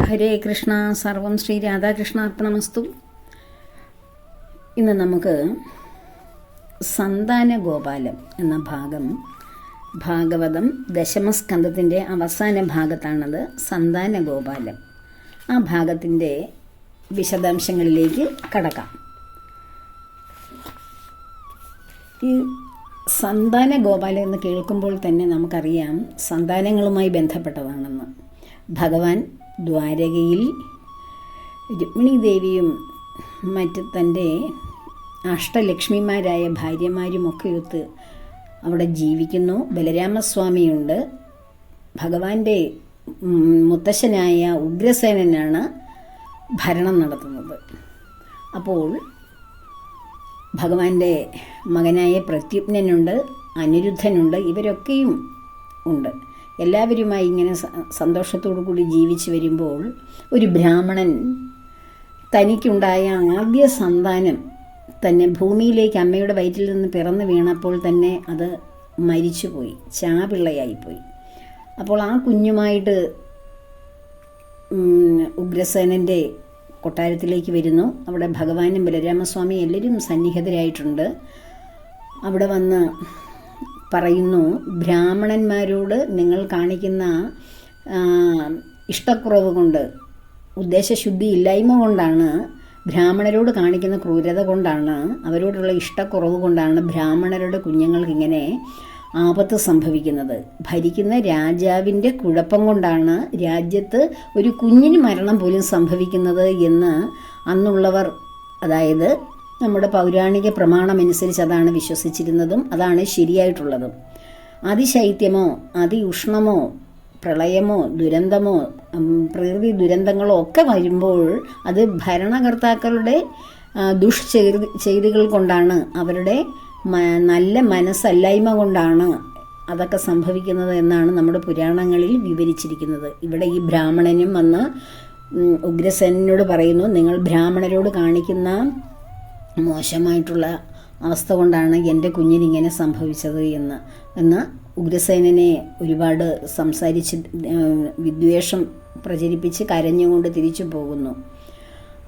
ഹരേ കൃഷ്ണ സർവം ശ്രീ രാധാകൃഷ്ണാർപ്പണമസ്തു. ഇന്ന് നമുക്ക് സന്താന ഗോപാലം എന്ന ഭാഗം ഭാഗവതം ദശമസ്കന്ധത്തിന്റെ അവസാന ഭാഗത്താണത് സന്താന ഗോപാലം ആ ഭാഗത്തിന്റെ വിശദാംശങ്ങളിലേക്ക് കടക്കാം. ഈ സന്താന ഗോപാലം എന്ന് കേൾക്കുമ്പോൾ തന്നെ നമുക്കറിയാം സന്താനങ്ങളുമായി ബന്ധപ്പെട്ടതാണെന്ന്. ഭഗവാൻ ദ്വാരകയിൽ രുക്മിണി ദേവിയും മറ്റ് തന്റെ അഷ്ടലക്ഷ്മിമാരായ ഭാര്യമാരുമൊക്കെയൊത്ത് അവിടെ ജീവിക്കുന്നു. ബലരാമസ്വാമിയുണ്ട്. ഭഗവാന്റെ മുത്തശ്ശനായ ഉഗ്രസേനനാണ് ഭരണം നടത്തുന്നത്. അപ്പോൾ ഭഗവാന്റെ മകനായ പ്രത്യുപ്നനുണ്ട് അനിരുദ്ധനുണ്ട് ഇവരൊക്കെയും ഉണ്ട്. എല്ലാവരുമായി ഇങ്ങനെ സന്തോഷത്തോടു കൂടി ജീവിച്ചു വരുമ്പോൾ ഒരു ബ്രാഹ്മണൻ തനിക്കുണ്ടായ ആദ്യ സന്താനം തന്നെ ഭൂമിയിലേക്ക് അമ്മയുടെ വയറ്റിൽ നിന്ന് പിറന്നു വീണപ്പോൾ തന്നെ അത് മരിച്ചുപോയി ചാപിള്ളയായിപ്പോയി. അപ്പോൾ ആ കുഞ്ഞുമായിട്ട് ഉഗ്രസേനന്റെ കൊട്ടാരത്തിലേക്ക് വരുന്നു. അവിടെ ഭഗവാനും ബലരാമസ്വാമി എല്ലാവരും സന്നിഹിതരായിട്ടുണ്ട്. അവിടെ വന്ന് പറയുന്നു ബ്രാഹ്മണന്മാരോട് നിങ്ങൾ കാണിക്കുന്ന ഇഷ്ടക്കുറവ് കൊണ്ട് ഉദ്ദേശശുദ്ധി ഇല്ലായ്മ കൊണ്ടാണ് ബ്രാഹ്മണരോട് കാണിക്കുന്ന ക്രൂരത കൊണ്ടാണ് അവരോടുള്ള ഇഷ്ടക്കുറവ് കൊണ്ടാണ് ബ്രാഹ്മണരുടെ കുഞ്ഞുങ്ങൾക്ക് ഇങ്ങനെ ആപത്ത് സംഭവിക്കുന്നത്. ഭരിക്കുന്ന രാജാവിന്റെ കുഴപ്പം കൊണ്ടാണ് രാജ്യത്ത് ഒരു കുഞ്ഞിന് മരണം പോലും സംഭവിക്കുന്നത് എന്ന് അന്നുള്ളവർ അതായത് നമ്മുടെ പൗരാണിക പ്രമാണമനുസരിച്ച് അതാണ് വിശ്വസിച്ചിരുന്നതും അതാണ് ശരിയായിട്ടുള്ളതും. അതിശൈത്യമോ അതിഉഷ്ണമോ പ്രളയമോ ദുരന്തമോ പ്രകൃതി ദുരന്തങ്ങളോ ഒക്കെ വരുമ്പോൾ അത് ഭരണകർത്താക്കളുടെ ദുഷ്ചെയ്തി ചെയ്തികൾ കൊണ്ടാണ് അവരുടെ നല്ല മനസ്സല്ലായ്മ കൊണ്ടാണ് അതൊക്കെ സംഭവിക്കുന്നത് എന്നാണ് നമ്മുടെ പുരാണങ്ങളിൽ വിവരിച്ചിരിക്കുന്നത്. ഇവിടെ ഈ ബ്രാഹ്മണനും വന്ന് ഉഗ്രസേനോട് പറയുന്നു നിങ്ങൾ ബ്രാഹ്മണരോട് കാണിക്കുന്ന മോശമായിട്ടുള്ള അവസ്ഥ കൊണ്ടാണ് എന്റെ കുഞ്ഞിനിങ്ങനെ സംഭവിച്ചത് എന്ന്. എന്ന് ഉഗ്രസേനനെ ഒരുപാട് സംസാരിച്ച് വിദ്വേഷം പ്രചരിപ്പിച്ച് കരഞ്ഞുകൊണ്ട് തിരിച്ചു പോകുന്നു.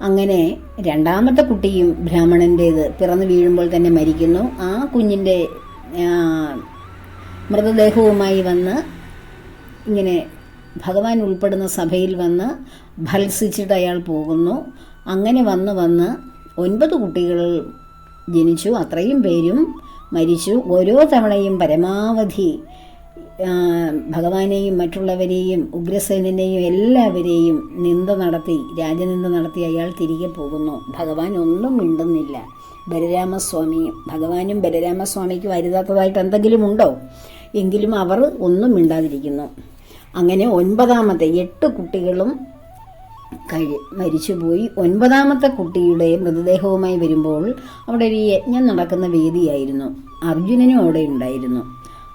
അങ്ങനെ രണ്ടാമത്തെ കുട്ടിയും ബ്രാഹ്മണന്റേത് പിറന്നു വീഴുമ്പോൾ തന്നെ മരിക്കുന്നു. ആ കുഞ്ഞിന്റെ മൃതദേഹവുമായി വന്ന് ഇങ്ങനെ ഭഗവാൻ ഉൾപ്പെടുന്ന സഭയിൽ വന്ന് ഭത്സിച്ചിട്ട് അയാൾ പോകുന്നു. അങ്ങനെ വന്ന് വന്ന് ഒൻപത് കുട്ടികൾ ജനിച്ചു അത്രയും പേരും മരിച്ചു. ഓരോ തവണയും പരമാവധി ഭഗവാനെയും മറ്റുള്ളവരെയും ഉഗ്രസേനനെയും എല്ലാവരെയും നിന്ദ നടത്തി രാജനിന്ദ നടത്തി അയാൾ തിരികെ പോകുന്നു. ഭഗവാൻ ഒന്നും മിണ്ടുന്നില്ല. ബലരാമസ്വാമിയും ഭഗവാനും ബലരാമസ്വാമിക്കും അരുതാത്തതായിട്ട് എന്തെങ്കിലും ഉണ്ടോ? എങ്കിലും അവർ ഒന്നും മിണ്ടാതിരിക്കുന്നു. അങ്ങനെ ഒൻപതാമത്തെ എട്ട് കുട്ടികളും കഴി മരിച്ചുപോയി. ഒൻപതാമത്തെ കുട്ടിയുടെ മൃതദേഹവുമായി വരുമ്പോൾ അവിടെ ഒരു യജ്ഞം നടക്കുന്ന വേദിയായിരുന്നു. അർജുനനും അവിടെ ഉണ്ടായിരുന്നു.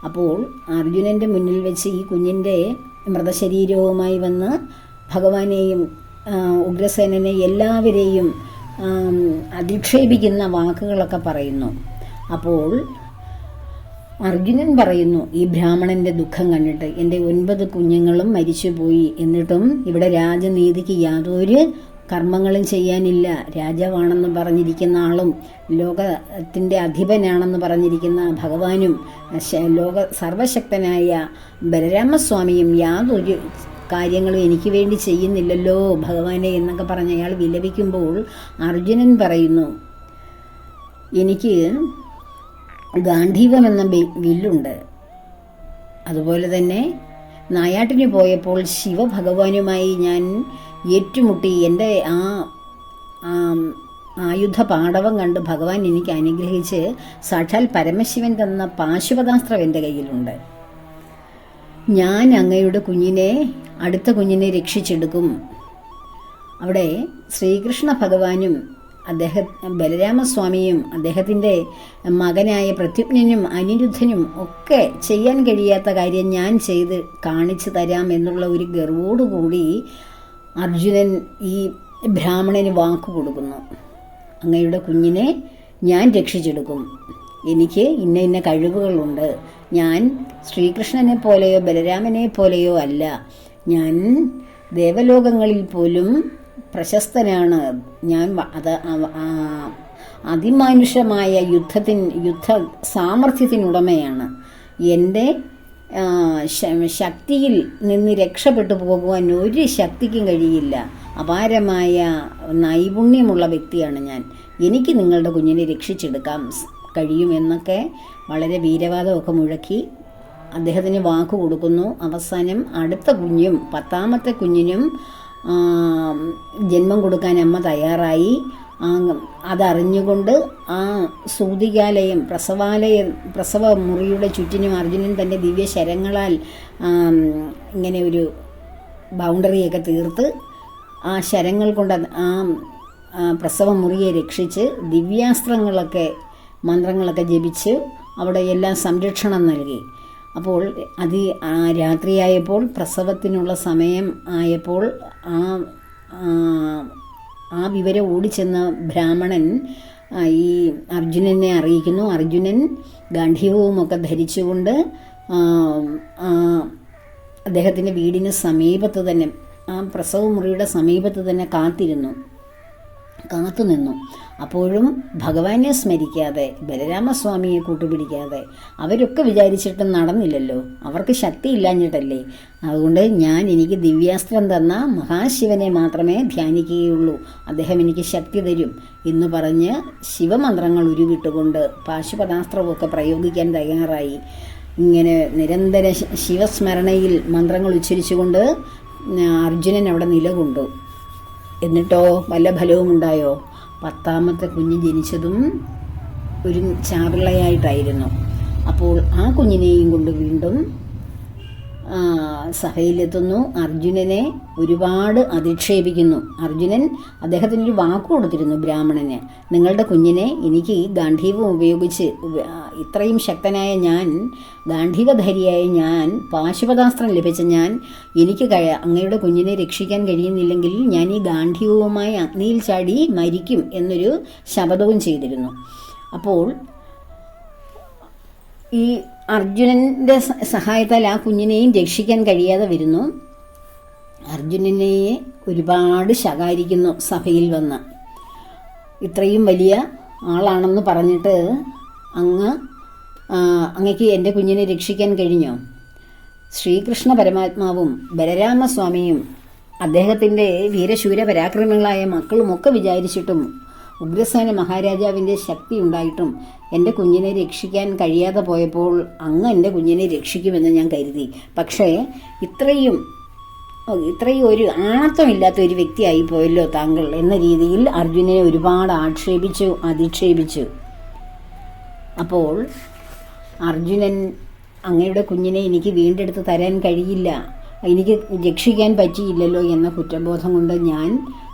അപ്പോൾ അർജുനന്റെ മുന്നിൽ വെച്ച് ഈ കുഞ്ഞിന്റെ മൃതശരീരവുമായി വന്ന് ഭഗവാനെയും ഉഗ്രസേനനെ എല്ലാവരെയും അധിക്ഷേപിക്കുന്ന വാക്കുകളൊക്കെ പറയുന്നു. അപ്പോൾ അർജുനൻ പറയുന്നു ഈ ബ്രാഹ്മണന്റെ ദുഃഖം കണ്ടിട്ട് എന്റെ ഒൻപത് കുഞ്ഞുങ്ങളും മരിച്ചുപോയി. എന്നിട്ടും ഇവിടെ രാജനീതിക്ക് യാതൊരു കർമ്മങ്ങളും ചെയ്യാനില്ല. രാജാവാണെന്ന് പറഞ്ഞിരിക്കുന്ന ആളും ലോകത്തിന്റെ അധിപനാണെന്ന് പറഞ്ഞിരിക്കുന്ന ഭഗവാനും ലോക സർവശക്തനായ ബലരാമസ്വാമിയും യാതൊരു കാര്യങ്ങളും എനിക്ക് വേണ്ടി ചെയ്യുന്നില്ലല്ലോ ഭഗവാനെ എന്നൊക്കെ പറഞ്ഞ് അയാൾ വിലപിക്കുമ്പോൾ അർജുനൻ പറയുന്നു എനിക്ക് ഗാന്ധീവം എന്ന വില്ലുണ്ട്. അതുപോലെ തന്നെ നായാട്ടിന് പോയപ്പോൾ ശിവഭഗവാനുമായി ഞാൻ ഏറ്റുമുട്ടി എന്റെ ആം, ആയുധ പാടവം കണ്ട് ഭഗവാൻ എനിക്ക് അനുഗ്രഹിച്ച് സാക്ഷാൽ പരമശിവൻ തന്ന പാശുപതാസ്ത്രം എന്റെ കയ്യിലുണ്ട്. ഞാൻ അങ്ങയുടെ കുഞ്ഞിനെ അടുത്ത കുഞ്ഞിനെ രക്ഷിച്ചെടുക്കും. അവിടെ ശ്രീകൃഷ്ണ ഭഗവാനും അദ്ദേഹം ബലരാമസ്വാമിയും അദ്ദേഹത്തിന്റെ മകനായ പ്രത്യുജ്ഞനും അനിരുദ്ധനും ഒക്കെ ചെയ്യാൻ കഴിയാത്ത കാര്യം ഞാൻ ചെയ്ത് കാണിച്ചു തരാം എന്നുള്ള ഒരു ഗർവോടുകൂടി അർജുനൻ ഈ ബ്രാഹ്മണന് വാക്ക് കൊടുക്കുന്നു. അങ്ങയുടെ കുഞ്ഞിനെ ഞാൻ രക്ഷിച്ചെടുക്കും. എനിക്ക് ഇന്ന ഇന്ന കഴിവുകളുണ്ട്. ഞാൻ ശ്രീകൃഷ്ണനെ പോലെയോ ബലരാമനെ പോലെയോ അല്ല. ഞാൻ ദേവലോകങ്ങളിൽ പോലും പ്രശസ്തനാണ്. ഞാൻ അത് അതിമാനുഷമായ യുദ്ധത്തിന് യുദ്ധ സാമർഥ്യത്തിനുടമയാണ്. എന്റെ ശക്തിയിൽ നിന്ന് രക്ഷപ്പെട്ടു പോകുവാൻ ഒരു ശക്തിക്കും കഴിയില്ല. അപാരമായ നൈപുണ്യമുള്ള വ്യക്തിയാണ് ഞാൻ. എനിക്ക് നിങ്ങളുടെ കുഞ്ഞിനെ രക്ഷിച്ചെടുക്കാൻ കഴിയുമെന്നൊക്കെ വളരെ വീരവാദമൊക്കെ മുഴക്കി അദ്ദേഹത്തിന് വാക്ക് കൊടുക്കുന്നു. അവസാനം അടുത്ത കുഞ്ഞും പത്താമത്തെ കുഞ്ഞിനും ജന്മം കൊടുക്കാൻ അമ്മ തയ്യാറായി. അതറിഞ്ഞുകൊണ്ട് ആ സൂതികാലയം പ്രസവാലയം പ്രസവ മുറിയുടെ ചുറ്റിനും അർജുനൻ തന്റെ ദിവ്യ ശരങ്ങളാൽ ഇങ്ങനെ ഒരു ബൗണ്ടറിയൊക്കെ തീർത്ത് ആ ശരങ്ങൾ കൊണ്ട് ആ പ്രസവ മുറിയെ രക്ഷിച്ച് ദിവ്യാസ്ത്രങ്ങളൊക്കെ മന്ത്രങ്ങളൊക്കെ ജപിച്ച് അവിടെ എല്ലാം സംരക്ഷണം നൽകി. അപ്പോൾ അതി രാത്രിയായപ്പോൾ പ്രസവത്തിനുള്ള സമയം ആയപ്പോൾ ആ ആ, വിവരം ഓടിച്ചെന്ന ബ്രാഹ്മണൻ ഈ അർജുനനെ അറിയിക്കുന്നു. അർജുനൻ ഗാന്ധീവവുമൊക്കെ ധരിച്ചുകൊണ്ട് അദ്ദേഹത്തിന്റെ വീടിന് സമീപത്ത് തന്നെ ആ പ്രസവമുറിയുടെ സമീപത്ത് തന്നെ കാത്തിരുന്നു. കാത്തുനിന്നു. അപ്പോഴും ഭഗവാനെ സ്മരിക്കാതെ ബലരാമസ്വാമിയെ കൂട്ടുപിടിക്കാതെ അവരൊക്കെ വിചാരിച്ചിട്ടും നടന്നില്ലല്ലോ. അവർക്ക് ശക്തി ഇല്ലാഞ്ഞിട്ടല്ലേ അതുകൊണ്ട് ഞാൻ എനിക്ക് ദിവ്യാസ്ത്രം തന്ന മഹാശിവനെ മാത്രമേ ധ്യാനിക്കുകയുള്ളൂ. അദ്ദേഹം എനിക്ക് ശക്തി തരും എന്ന് പറഞ്ഞ് ശിവമന്ത്രങ്ങൾ ഉരുവിട്ടുകൊണ്ട് പാശുപദാസ്ത്രമൊക്കെ പ്രയോഗിക്കാൻ തയ്യാറായി. ഇങ്ങനെ നിരന്തര ശിവസ്മരണയിൽ മന്ത്രങ്ങൾ ഉച്ചരിച്ചുകൊണ്ട് അർജുനൻ അവിടെ നിലകൊണ്ടു. എന്നിട്ടോ വല്ല ഫലവും ഉണ്ടായോ പത്താമത്തെ കുഞ്ഞ് ജനിച്ചതും ഒരു ചാപിള്ളയായിട്ടായിരുന്നു. അപ്പോൾ ആ കുഞ്ഞിനെയും കൊണ്ട് വീണ്ടും സഭയിലെത്തുന്നു. അർജുനനെ ഒരുപാട് അധിക്ഷേപിക്കുന്നു. അർജുനൻ അദ്ദേഹത്തിന് ഒരു വാക്ക് കൊടുത്തിരുന്നു ബ്രാഹ്മണന്. നിങ്ങളുടെ കുഞ്ഞിനെ എനിക്ക് ഗാന്ധീവം ഉപയോഗിച്ച് ഇത്രയും ശക്തനായ ഞാൻ ഗാന്ധീവധാരിയായ ഞാൻ പാശുപതാസ്ത്രം ലഭിച്ച ഞാൻ എനിക്ക് അങ്ങയുടെ കുഞ്ഞിനെ രക്ഷിക്കാൻ കഴിയുന്നില്ലെങ്കിൽ ഞാൻ ഈ ഗാന്ധീവവുമായി അഗ്നിയിൽ ചാടി മരിക്കും എന്നൊരു ശപഥവും ചെയ്തിരുന്നു. അപ്പോൾ ഈ അർജുനന്റെ സ- സഹായത്താൽ ആ കുഞ്ഞിനെയും രക്ഷിക്കാൻ കഴിയാതെ വരുന്നു. അർജുനനെ ഒരുപാട് ശകാരിക്കുന്നു സഭയിൽ വന്ന്. ഇത്രയും വലിയ ആളാണെന്ന് പറഞ്ഞിട്ട് അങ്ങ് അങ്ങക്ക് എന്റെ കുഞ്ഞിനെ രക്ഷിക്കാൻ കഴിഞ്ഞോ? ശ്രീകൃഷ്ണ പരമാത്മാവും ബലരാമസ്വാമിയും അദ്ദേഹത്തിന്റെ വീരശൂര പരാക്രമങ്ങളായ മക്കളുമൊക്കെ വിചാരിച്ചിട്ടും ഉഗ്രസേന മഹാരാജാവിന്റെ ശക്തി ഉണ്ടായിട്ടും എന്റെ കുഞ്ഞിനെ രക്ഷിക്കാൻ കഴിയാതെ പോയപ്പോൾ അങ്ങ് എന്റെ കുഞ്ഞിനെ രക്ഷിക്കുമെന്ന് ഞാൻ കരുതി. പക്ഷേ ഇത്രയും ഇത്രയും ഒരു ആണത്വമില്ലാത്ത ഒരു വ്യക്തിയായി പോയല്ലോ താങ്കൾ എന്ന രീതിയിൽ അർജുനനെ ഒരുപാട് ആക്ഷേപിച്ചു അധിക്ഷേപിച്ചു. അപ്പോൾ അർജുനൻ അങ്ങയുടെ കുഞ്ഞിനെ എനിക്ക് വീണ്ടെടുത്ത് തരാൻ കഴിയില്ല എനിക്ക് രക്ഷിക്കാൻ പറ്റിയില്ലല്ലോ എന്ന കുറ്റബോധം കൊണ്ട് ഞാൻ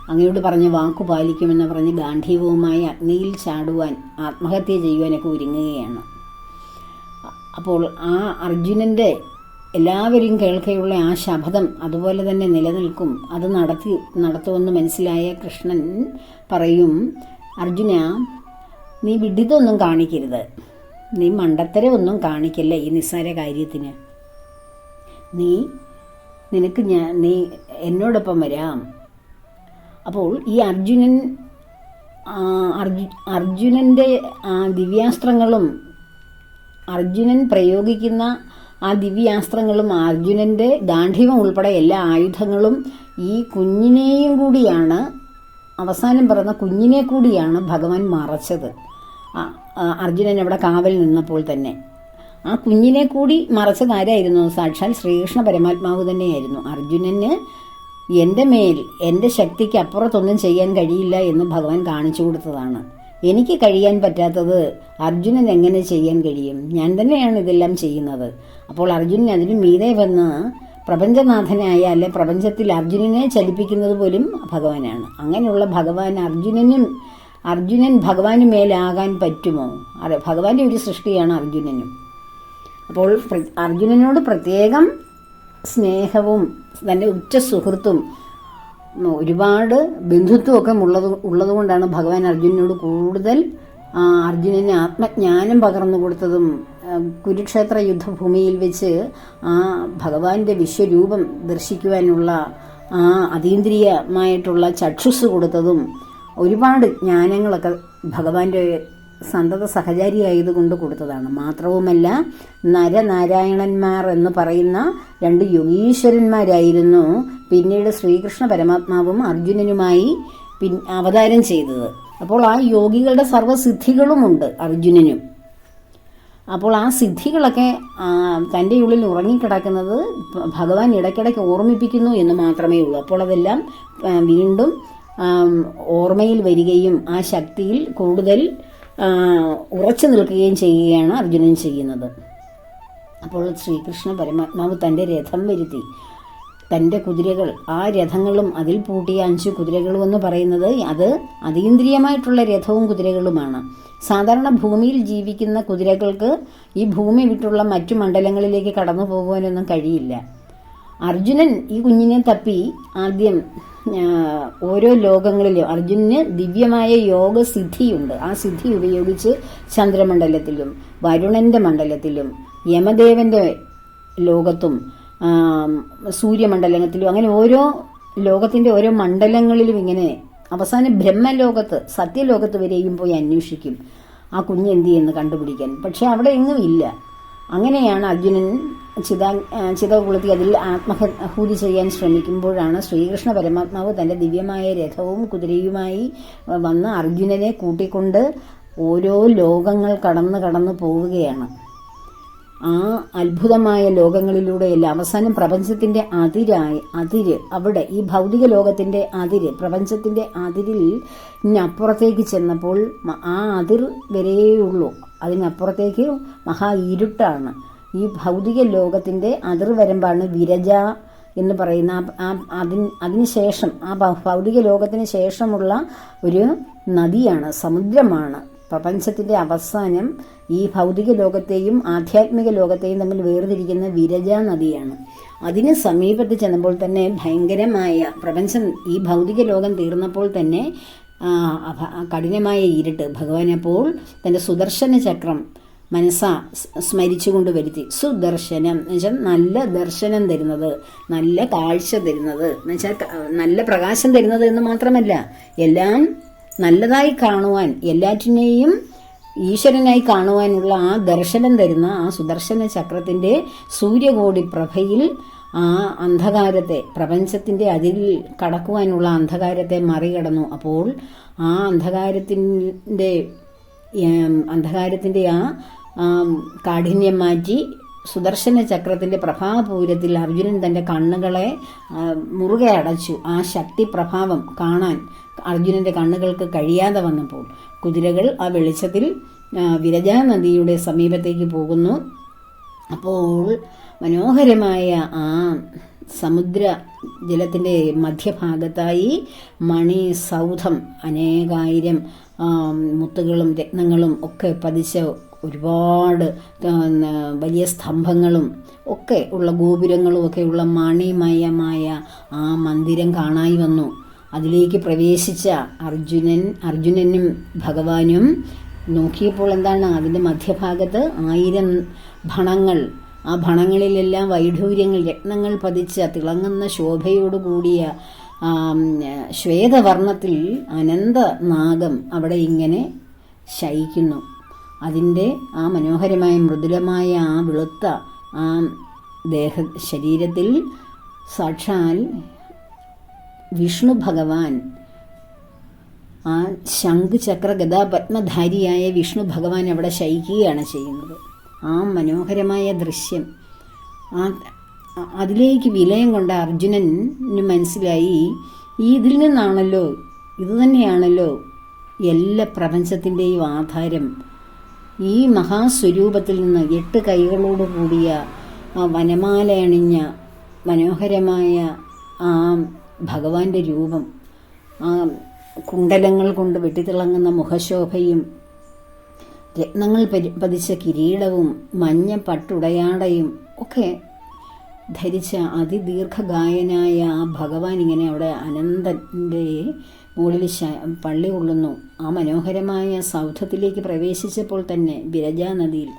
അങ്ങയോട് പറഞ്ഞ വാക്കു പാലിക്കുമെന്ന് പറഞ്ഞ് ഗാന്ധീവവുമായി അഗ്നിയിൽ ചാടുവാൻ ആത്മഹത്യ ചെയ്യുവാനൊക്കെ ഒരുങ്ങുകയാണ്. അപ്പോൾ ആ അർജുനന്റെ എല്ലാവരും കേൾക്കെയുള്ള ആ ശപഥം അതുപോലെ തന്നെ നിലനിൽക്കും. അത് നടത്തി നടത്തുമെന്ന് മനസ്സിലായ കൃഷ്ണൻ പറയും അർജുന നീ വിഡിതൊന്നും കാണിക്കരുത്. നീ മണ്ടത്തരമൊന്നും കാണിക്കല്ല ഈ നിസ്സാര കാര്യത്തിന്. നീ നിനക്ക് ഞാൻ നീ എന്നോടൊപ്പം വരാം. അപ്പോൾ ഈ അർജുനൻ അർജുനന്റെ ദിവ്യാസ്ത്രങ്ങളും അർജുനൻ പ്രയോഗിക്കുന്ന ആ ദിവ്യാസ്ത്രങ്ങളും അർജുനന്റെ ഗാന്ധിവം ഉൾപ്പെടെ എല്ലാ ആയുധങ്ങളും ഈ കുഞ്ഞിനെയും കൂടിയാണ് അവസാനം പറഞ്ഞ കുഞ്ഞിനെ കൂടിയാണ് ഭഗവാൻ മറച്ചത്. അർജുനൻ അവിടെ കാവൽ നിന്നപ്പോൾ തന്നെ. ആ കുഞ്ഞിനെ കൂടി മറച്ചത് ആരായിരുന്നു? സാക്ഷാൽ ശ്രീകൃഷ്ണ പരമാത്മാവ് തന്നെയായിരുന്നു. അർജുനന് എന്റെ മേൽ എന്റെ ശക്തിക്ക് അപ്പുറത്തൊന്നും ചെയ്യാൻ കഴിയില്ല എന്ന് ഭഗവാൻ കാണിച്ചു കൊടുത്തതാണ്. എനിക്ക് കഴിയാൻ പറ്റാത്തത് അർജുനൻ എങ്ങനെ ചെയ്യാൻ കഴിയും? ഞാൻ തന്നെയാണ് ഇതെല്ലാം ചെയ്യുന്നത്. അപ്പോൾ അർജുനൻ അതിന് മീതെ വന്ന് പ്രപഞ്ചനാഥനായ അല്ലെ പ്രപഞ്ചത്തിൽ അർജുനനെ ചലിപ്പിക്കുന്നത് പോലും ഭഗവാനാണ്. അങ്ങനെയുള്ള ഭഗവാൻ അർജുനനും അർജുനൻ ഭഗവാന് മേലാകാൻ പറ്റുമോ? അതെ ഭഗവാന്റെ ഒരു സൃഷ്ടിയാണ് അർജുനനും. അപ്പോൾ അർജുനനോട് പ്രത്യേകം സ്നേഹവും തന്റെ ഉച്ച സുഹൃത്തും ഒരുപാട് ബന്ധുത്വമൊക്കെ ഉള്ളത് ഉള്ളതുകൊണ്ടാണ് ഭഗവാൻ അർജുനനോട് കൂടുതൽ അർജുനന് ആത്മജ്ഞാനം പകർന്നു കൊടുത്തതും കുരുക്ഷേത്ര യുദ്ധഭൂമിയിൽ വെച്ച് ആ ഭഗവാന്റെ വിശ്വരൂപം ദർശിക്കുവാനുള്ള ആ അതീന്ദ്രിയമായിട്ടുള്ള ചക്ഷുസ് കൊടുത്തതും ഒരുപാട് ജ്ഞാനങ്ങളൊക്കെ ഭഗവാന്റെ സന്തത സഹചാരിയായതുകൊണ്ട് കൊടുത്തതാണ്. മാത്രവുമല്ല നരനാരായണന്മാർ എന്ന് പറയുന്ന രണ്ട് യോഗീശ്വരന്മാരായിരുന്നു പിന്നീട് ശ്രീകൃഷ്ണ പരമാത്മാവും അർജുനനുമായി പിൻ അവതാരം ചെയ്തത്. അപ്പോൾ ആ യോഗികളുടെ സർവസിദ്ധികളുമുണ്ട് അർജുനനും. അപ്പോൾ ആ സിദ്ധികളൊക്കെ തന്റെ ഉള്ളിൽ ഉറങ്ങിക്കിടക്കുന്നത് ഭഗവാൻ ഇടയ്ക്കിടയ്ക്ക് ഓർമ്മിപ്പിക്കുന്നു എന്ന് മാത്രമേ ഉള്ളൂ. അപ്പോൾ അതെല്ലാം വീണ്ടും ഓർമ്മയിൽ വരികയും ആ ശക്തിയിൽ കൂടുതൽ ഉറച്ചു നിൽക്കുകയും ചെയ്യുകയാണ് അർജുനൻ ചെയ്യുന്നത്. അപ്പോൾ ശ്രീകൃഷ്ണ പരമാത്മാവ് തന്റെ രഥം വരുത്തി. തന്റെ കുതിരകൾ ആ രഥങ്ങളും അതിൽ പൂട്ടിയ അഞ്ച് കുതിരകളും എന്ന് പറയുന്നത് അത് അതീന്ദ്രിയമായിട്ടുള്ള രഥവും കുതിരകളുമാണ്. സാധാരണ ഭൂമിയിൽ ജീവിക്കുന്ന കുതിരകൾക്ക് ഈ ഭൂമി വിട്ടുള്ള മറ്റു മണ്ഡലങ്ങളിലേക്ക് കടന്നു പോകുവാനൊന്നും കഴിയില്ല. അർജുനൻ ഈ കുഞ്ഞിനെ തപ്പി ആദ്യം ഓരോ ലോകങ്ങളിലും അർജുനന് ദിവ്യമായ യോഗ സിദ്ധിയുണ്ട് ആ സിദ്ധി ഉപയോഗിച്ച് ചന്ദ്രമണ്ഡലത്തിലും വരുണന്റെ മണ്ഡലത്തിലും യമദേവന്റെ ലോകത്തും സൂര്യമണ്ഡലത്തിലും അങ്ങനെ ഓരോ ലോകത്തിന്റെ ഓരോ മണ്ഡലങ്ങളിലും ഇങ്ങനെ അവസാനം ബ്രഹ്മലോകത്ത് സത്യലോകത്ത് വരെയും പോയി അന്വേഷിക്കും. ആ കുഞ്ഞ് എന്ത് ചെയ്യുന്നു കണ്ടുപിടിക്കാൻ. പക്ഷെ അവിടെ എങ്ങും ഇല്ല. അങ്ങനെയാണ് അർജുനൻ ചിതാ ചിതകുളത്തി ചിത കൊളുത്തി അതിൽ ആത്മഹൂതി ചെയ്യാൻ ശ്രമിക്കുമ്പോഴാണ് ശ്രീകൃഷ്ണ പരമാത്മാവ് തന്റെ ദിവ്യമായ രഥവും കുതിരയുമായി വന്ന് അർജുനനെ കൂട്ടിക്കൊണ്ട് ഓരോ ലോകങ്ങൾ കടന്ന് കടന്നു പോവുകയാണ്. ആ അത്ഭുതമായ ലോകങ്ങളിലൂടെയല്ല അവസാനം പ്രപഞ്ചത്തിന്റെ അതിരായി അതിര് അവിടെ ഈ ഭൗതിക ലോകത്തിന്റെ അതിര് പ്രപഞ്ചത്തിന്റെ അതിരിൽ അപ്പുറത്തേക്ക് ചെന്നപ്പോൾ ആ അതിർ വരെയുള്ളൂ അതിനപ്പുറത്തേക്ക് മഹാ ഇരുട്ടാണ്. ഈ ഭൗതിക ലോകത്തിന്റെ അതിർവരമ്പാണ് വിരജ എന്ന് പറയുന്ന ആ- അതി അതിന് അതിനുശേഷം ആ ഭൗതിക ലോകത്തിന് ശേഷമുള്ള ഒരു നദിയാണ് സമുദ്രമാണ്. പ്രപഞ്ചത്തിന്റെ അവസാനം ഈ ഭൗതിക ലോകത്തെയും ആധ്യാത്മിക ലോകത്തെയും തമ്മിൽ വേർതിരിക്കുന്ന വിരജ നദിയാണ്. അതിന് സമീപത്ത് ചെന്നപ്പോൾ തന്നെ ഭയങ്കരമായ പ്രപഞ്ചം ഈ ഭൗതിക ലോകം തീർന്നപ്പോൾ തന്നെ കഠിനമായ ഇരുട്ട്. ഭഗവാൻ അപ്പോൾ തന്റെ സുദർശന ചക്രം മനസ്സാ സ്മരിച്ചുകൊണ്ട് വരുത്തി. സുദർശനം എന്ന് വെച്ചാൽ നല്ല ദർശനം തരുന്നത് നല്ല കാഴ്ച തരുന്നത് എന്ന് വെച്ചാൽ നല്ല പ്രകാശം തരുന്നത് എന്ന് മാത്രമല്ല എല്ലാം നല്ലതായി കാണുവാൻ എല്ലാറ്റിനെയും ഈശ്വരനായി കാണുവാനുള്ള ആ ദർശനം തരുന്ന ആ സുദർശന ചക്രത്തിന്റെ സൂര്യകോടി പ്രഭയിൽ ആ അന്ധകാരത്തെ പ്രപഞ്ചത്തിന്റെ അതിരിൽ കടക്കുവാനുള്ള അന്ധകാരത്തെ മറികടന്നു. അപ്പോൾ ആ അന്ധകാരത്തിന്റെ അന്ധകാരത്തിന്റെ ആ കാഠിന്യം മാറ്റി സുദർശന ചക്രത്തിന്റെ പ്രഭാപൂരത്തിൽ അർജുനൻ തന്റെ കണ്ണുകളെ മുറുകെ അടച്ചു. ആ ശക്തി പ്രഭാവം കാണാൻ അർജുനന്റെ കണ്ണുകൾക്ക് കഴിയാതെ വന്നപ്പോൾ കുതിരകൾ ആ വെളിച്ചത്തിൽ വിരജാ നദിയുടെ സമീപത്തേക്ക് പോകുന്നു. അപ്പോൾ മനോഹരമായ ആ സമുദ്ര ജലത്തിന്റെ മധ്യഭാഗത്തായി മണി സൗധം അനേകായിരം മുത്തുകളും രത്നങ്ങളും ഒക്കെ പതിച്ച ഒരുപാട് വലിയ സ്തംഭങ്ങളും ഒക്കെ ഉള്ള ഗോപുരങ്ങളും ഒക്കെ ഉള്ള മണിമയമായ ആ മന്ദിരം കാണായി വന്നു. അതിലേക്ക് പ്രവേശിച്ച അർജുനൻ അർജുനനും ഭഗവാനും നോക്കിയപ്പോൾ എന്താണ്? അതിന്റെ മധ്യഭാഗത്ത് ആയിരം ഭണങ്ങൾ ആ ഭണങ്ങളിലെല്ലാം വൈഢൂര്യങ്ങൾ രത്നങ്ങൾ പതിച്ച തിളങ്ങുന്ന ശോഭയോടുകൂടിയ ശ്വേതവർണത്തിൽ അനന്ത നാഗം അവിടെ ഇങ്ങനെ ശയിക്കുന്നു. അതിന്റെ ആ മനോഹരമായ മൃദുലമായ ആ വെളുത്ത ആ ദേഹ ശരീരത്തിൽ സാക്ഷാൽ വിഷ്ണു ഭഗവാൻ ആ ശംഖ് ചക്ര ഗദാ പത്മധാരിയായ വിഷ്ണു ഭഗവാൻ അവിടെ ശയിക്കുകയാണ് ചെയ്യുന്നത്. ആ മനോഹരമായ ദൃശ്യം. ആ അതിലേക്ക് വിലയം കൊണ്ട അർജുനന് മനസ്സിലായി ഈ ഇതിൽ നിന്നാണല്ലോ ഇത് തന്നെയാണല്ലോ എല്ലാ പ്രപഞ്ചത്തിന്റെയും ആധാരം. ഈ മഹാസ്വരൂപത്തിൽ നിന്ന് എട്ട് കൈകളോട് കൂടിയ ആ വനമാല അണിഞ്ഞ മനോഹരമായ ആ ഭഗവാന്റെ രൂപം ആ കുണ്ടലങ്ങൾ കൊണ്ട് വെട്ടിത്തിളങ്ങുന്ന മുഖശോഭയും രത്നങ്ങൾ പതിച്ച കിരീടവും മഞ്ഞ പട്ടുടയാടയും ഒക്കെ ധരിച്ച അതിദീർഘഗായനായ ആ ഭഗവാൻ ഇങ്ങനെ അവിടെ അനന്തന്റെ മുകളിൽ പള്ളി കൊള്ളുന്നു. ആ മനോഹരമായ സൗധത്തിലേക്ക് പ്രവേശിച്ചപ്പോൾ തന്നെ വിരജാ നദിയിൽ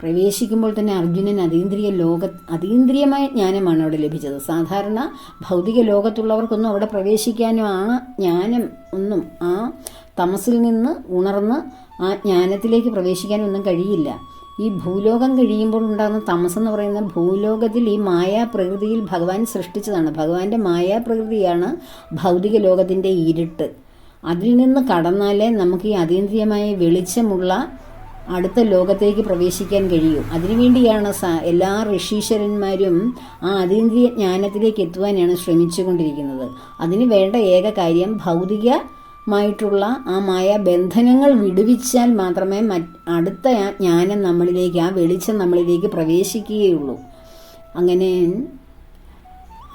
പ്രവേശിക്കുമ്പോൾ തന്നെ അർജുനൻ അതീന്ദ്രിയ ലോക അതീന്ദ്രിയമായ ജ്ഞാനമാണ് അവിടെ ലഭിച്ചത്. സാധാരണ ഭൗതിക ലോകത്തുള്ളവർക്കൊന്നും അവിടെ പ്രവേശിക്കാനോ ആ ജ്ഞാനം ഒന്നും ആ തമസിൽ നിന്ന് ഉണർന്ന് ആ ജ്ഞാനത്തിലേക്ക് പ്രവേശിക്കാനൊന്നും കഴിയില്ല. ഈ ഭൂലോകം കഴിയുമ്പോൾ ഉണ്ടാകുന്ന തമസം എന്ന് പറയുന്ന ഭൂലോകത്തിൽ ഈ മായാപ്രകൃതിയിൽ ഭഗവാൻ സൃഷ്ടിച്ചതാണ്. ഭഗവാന്റെ മായാപ്രകൃതിയാണ് ഭൗതിക ലോകത്തിന്റെ ഇരുട്ട്. അതിൽ നിന്ന് കടന്നാലേ നമുക്ക് ഈ അതീന്ദ്രിയമായ വെളിച്ചമുള്ള അടുത്ത ലോകത്തേക്ക് പ്രവേശിക്കാൻ കഴിയൂ. അതിനുവേണ്ടിയാണ് എല്ലാ ഋഷീശ്വരന്മാരും ആ അതീന്ദ്രിയ ജ്ഞാനത്തിലേക്ക് എത്തുവാനാണ് ശ്രമിച്ചുകൊണ്ടിരിക്കുന്നത്. അതിന് വേണ്ട ഏക കാര്യം ഭൗതികമായിട്ടുള്ള ആ മായ ബന്ധനങ്ങൾ വിടുവിച്ചാൽ മാത്രമേ അടുത്ത ജ്ഞാനം നമ്മളിലേക്ക് ആ വെളിച്ചം നമ്മളിലേക്ക് പ്രവേശിക്കുകയുള്ളൂ. അങ്ങനെ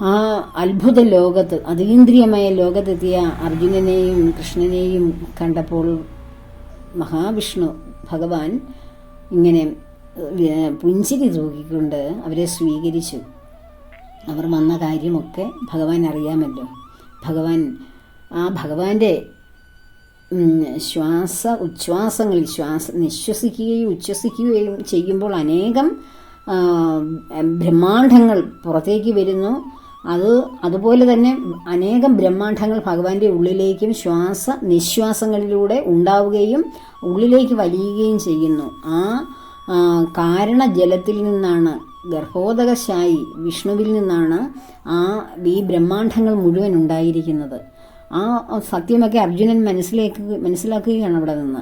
ആ അത്ഭുത ലോകത്ത് അതീന്ദ്രിയമായ ലോകത്തെത്തിയ അർജുനനെയും കൃഷ്ണനെയും കണ്ടപ്പോൾ മഹാവിഷ്ണു ഭഗവാൻ ഇങ്ങനെ പുഞ്ചിരി തൂക്കിക്കൊണ്ട് അവരെ സ്വീകരിച്ചു. അവർ വന്ന കാര്യമൊക്കെ ഭഗവാൻ അറിയാമല്ലോ. ഭഗവാൻ ആ ഭഗവാന്റെ ശ്വാസ ഉച്ഛ്വാസങ്ങളിൽ ശ്വാസ നിശ്വസിക്കുകയും ഉച്ഛ്വസിക്കുകയും ചെയ്യുമ്പോൾ അനേകം ബ്രഹ്മാണ്ഡങ്ങൾ പുറത്തേക്ക് വരുന്നു. അത് അതുപോലെ തന്നെ അനേകം ബ്രഹ്മാണ്ഡങ്ങൾ ഭഗവാന്റെ ഉള്ളിലേക്കും ശ്വാസ നിശ്വാസങ്ങളിലൂടെ ഉണ്ടാവുകയും ഉള്ളിലേക്ക് വലിയുകയും ചെയ്യുന്നു. ആ കാരണ ജലത്തിൽ നിന്നാണ് ഗർഭോദകശായി വിഷ്ണുവിൽ നിന്നാണ് ആ ഈ ബ്രഹ്മാണ്ഡങ്ങൾ മുഴുവൻ ഉണ്ടായിരിക്കുന്നത്. ആ സത്യമൊക്കെ അർജുനൻ മനസ്സിലേക്ക് മനസ്സിലാക്കുകയാണ് അവിടെ നിന്ന്.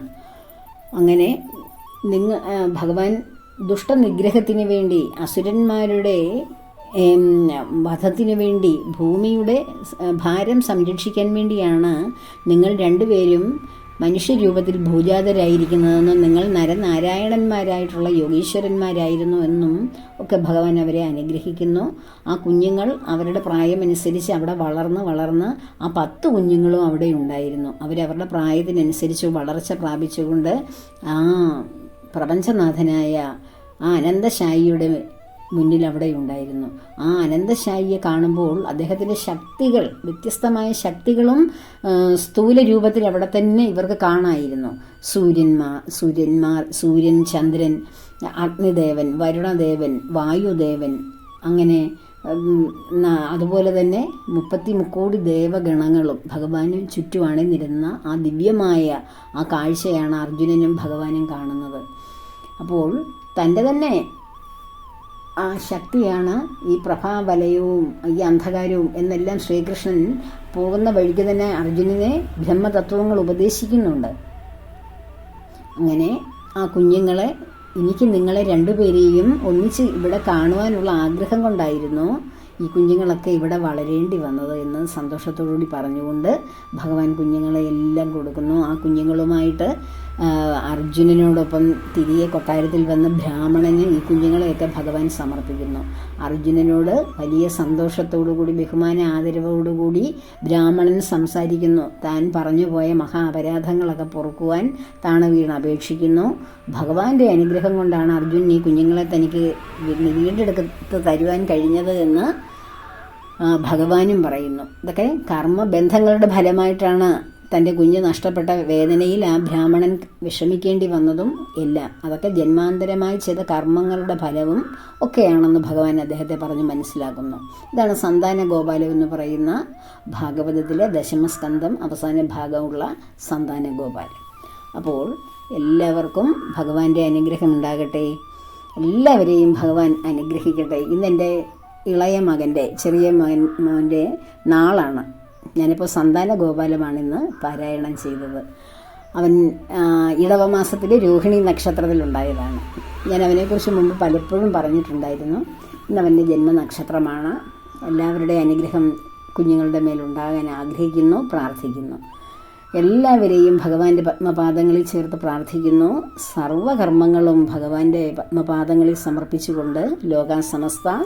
അങ്ങനെ നിങ്ങ ഭഗവാൻ ദുഷ്ടനിഗ്രഹത്തിന് വേണ്ടി അസുരന്മാരുടെ വധത്തിന് വേണ്ടി ഭൂമിയുടെ ഭാരം സംരക്ഷിക്കാൻ വേണ്ടിയാണ് നിങ്ങൾ രണ്ടുപേരും മനുഷ്യരൂപത്തിൽ ഭൂജാതരായിരിക്കുന്നതെന്നും നിങ്ങൾ നരനാരായണന്മാരായിട്ടുള്ള യോഗീശ്വരന്മാരായിരുന്നു എന്നും ഒക്കെ ഭഗവാൻ അവരെ അനുഗ്രഹിക്കുന്നു. ആ കുഞ്ഞുങ്ങൾ അവരുടെ പ്രായമനുസരിച്ച് അവിടെ വളർന്ന് വളർന്ന് ആ പത്ത് കുഞ്ഞുങ്ങളും അവിടെ ഉണ്ടായിരുന്നു. അവരവരുടെ പ്രായത്തിനനുസരിച്ച് വളർച്ച പ്രാപിച്ചുകൊണ്ട് ആ പ്രപഞ്ചനാഥനായ ആ അനന്തശായിയുടെ മുന്നിൽ അവിടെ ഉണ്ടായിരുന്നു. ആ അനന്തശായിയെ കാണുമ്പോൾ അദ്ദേഹത്തിന്റെ ശക്തികൾ വ്യത്യസ്തമായ ശക്തികളും സ്ഥൂല രൂപത്തിൽ അവിടെ തന്നെ ഇവർക്ക് കാണായിരുന്നു. സൂര്യന്മാർ സൂര്യന്മാർ സൂര്യൻ ചന്ദ്രൻ അഗ്നിദേവൻ വരുണദേവൻ വായുദേവൻ അങ്ങനെ അതുപോലെ തന്നെ മുപ്പത്തി മുക്കോടി ദേവഗണങ്ങളും ഭഗവാനും ചുറ്റുമാണ് നിരുന്ന ആ ദിവ്യമായ ആ കാഴ്ചയാണ് അർജുനനും ഭഗവാനും കാണുന്നത്. അപ്പോൾ തന്റെ തന്നെ ആ ശക്തിയാണ് ഈ പ്രഭാവലയവും ഈ അന്ധകാരവും എന്നെല്ലാം ശ്രീകൃഷ്ണൻ പോകുന്ന വഴിക്ക് തന്നെ അർജുനനെ ബ്രഹ്മതത്വങ്ങൾ ഉപദേശിക്കുന്നുണ്ട്. അങ്ങനെ ആ കുഞ്ഞുങ്ങളെ എനിക്ക് നിങ്ങളെ രണ്ടുപേരെയും ഒന്നിച്ച് ഇവിടെ കാണുവാനുള്ള ആഗ്രഹം കൊണ്ടായിരുന്നു ഈ കുഞ്ഞുങ്ങളൊക്കെ ഇവിടെ വളരേണ്ടി വന്നത് എന്ന് സന്തോഷത്തോടുകൂടി പറഞ്ഞുകൊണ്ട് ഭഗവാൻ കുഞ്ഞുങ്ങളെ എല്ലാം കൊടുക്കുന്നു. ആ കുഞ്ഞുങ്ങളുമായിട്ട് അർജുനനോടൊപ്പം തിരികെ കൊട്ടാരത്തിൽ വന്ന ബ്രാഹ്മണന് ഈ കുഞ്ഞുങ്ങളെയൊക്കെ ഭഗവാൻ സമർപ്പിക്കുന്നു. അർജുനനോട് വലിയ സന്തോഷത്തോടുകൂടി ബഹുമാന ആദരവോടുകൂടി ബ്രാഹ്മണൻ സംസാരിക്കുന്നു. താൻ പറഞ്ഞു പോയ മഹാ അപരാധങ്ങളൊക്കെ പൊറുക്കുവാൻ താണ വീണ് അപേക്ഷിക്കുന്നു. ഭഗവാന്റെ അനുഗ്രഹം കൊണ്ടാണ് അർജുൻ ഈ കുഞ്ഞുങ്ങളെ തനിക്ക് വീണ്ടെടുത്ത് തരുവാൻ കഴിഞ്ഞത് എന്ന് ഭഗവാനും പറയുന്നു. ഇതൊക്കെ കർമ്മബന്ധങ്ങളുടെ ഫലമായിട്ടാണ് തന്റെ കുഞ്ഞ് നഷ്ടപ്പെട്ട വേദനയിൽ ആ ബ്രാഹ്മണൻ വിഷമിക്കേണ്ടി വന്നതും എല്ലാം അതൊക്കെ ജന്മാന്തരമായി ചെയ്ത കർമ്മങ്ങളുടെ ഫലവും ഒക്കെയാണെന്ന് ഭഗവാൻ അദ്ദേഹത്തെ പറഞ്ഞ് മനസ്സിലാക്കുന്നു. ഇതാണ് സന്താന ഗോപാലം എന്ന് പറയുന്ന ഭാഗവതത്തിലെ ദശമസ്കന്ധം അവസാന ഭാഗമുള്ള സന്താന ഗോപാലം അപ്പോൾ എല്ലാവർക്കും ഭഗവാന്റെ അനുഗ്രഹം ഉണ്ടാകട്ടെ. എല്ലാവരെയും ഭഗവാൻ അനുഗ്രഹിക്കട്ടെ. ഇന്നെന്റെ ഇളയ മകന്റെ ചെറിയ മകൻ നാളാണ്. ഞാനിപ്പോൾ സന്താന ഗോപാലമാണിന്ന് പാരായണം ചെയ്തത്. അവൻ ആ, ഇടവ മാസത്തിൽ രോഹിണി നക്ഷത്രത്തിലുണ്ടായതാണ്. ഞാൻ അവനെക്കുറിച്ച് മുമ്പ് പലപ്പോഴും പറഞ്ഞിട്ടുണ്ടായിരുന്നു. ഇന്ന് അവന്റെ ജന്മനക്ഷത്രമാണ്. എല്ലാവരുടെയും അനുഗ്രഹം കുഞ്ഞുങ്ങളുടെ മേലുണ്ടാകാൻ ആഗ്രഹിക്കുന്നു പ്രാർത്ഥിക്കുന്നു. എല്ലാവരെയും ഭഗവാന്റെ പത്മപാദങ്ങളിൽ ചേർത്ത് പ്രാർത്ഥിക്കുന്നു. സർവകർമ്മങ്ങളും ഭഗവാന്റെ പത്മപാദങ്ങളിൽ സമർപ്പിച്ചുകൊണ്ട് ലോകാ സമസ്ത